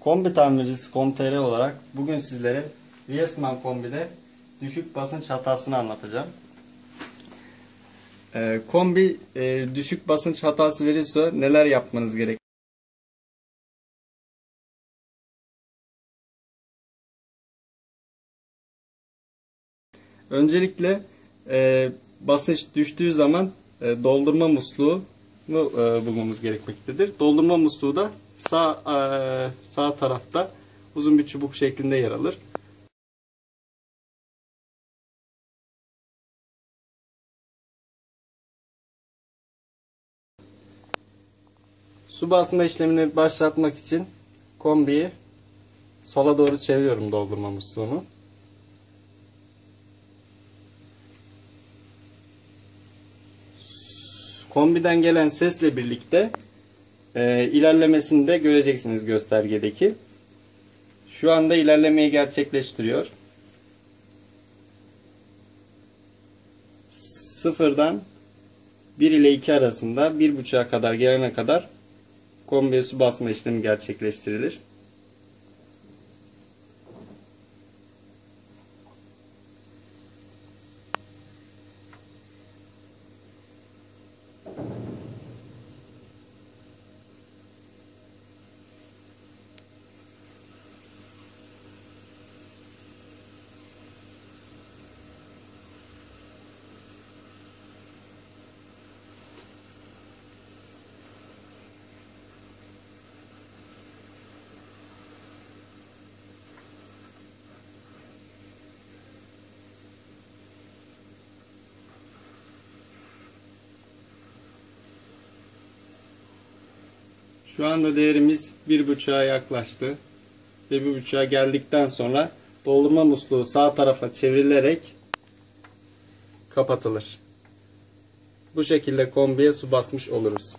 Kombi tamircisi Com.tr olarak bugün sizlere Viesman kombide düşük basınç hatasını anlatacağım. Ee, kombi e, düşük basınç hatası verirse neler yapmanız gerek? Öncelikle e, basınç düştüğü zaman e, doldurma musluğu e, bulmamız gerekmektedir. Doldurma musluğu da sağ e, sağ tarafta uzun bir çubuk şeklinde yer alır. Su basma işlemini başlatmak için kombiyi sola doğru çeviriyorum doldurma musluğunu. Kombiden gelen sesle birlikte e, ilerlemesini de göreceksiniz göstergedeki. Şu anda ilerlemeyi gerçekleştiriyor. Sıfırdan 1 ile 2 arasında 1.5'a kadar gelene kadar kombiye su basma işlemi gerçekleştirilir. Şu anda değerimiz 1.5'a yaklaştı. Ve 1.5'a geldikten sonra doldurma musluğu sağ tarafa çevrilerek kapatılır. Bu şekilde kombiye su basmış oluruz.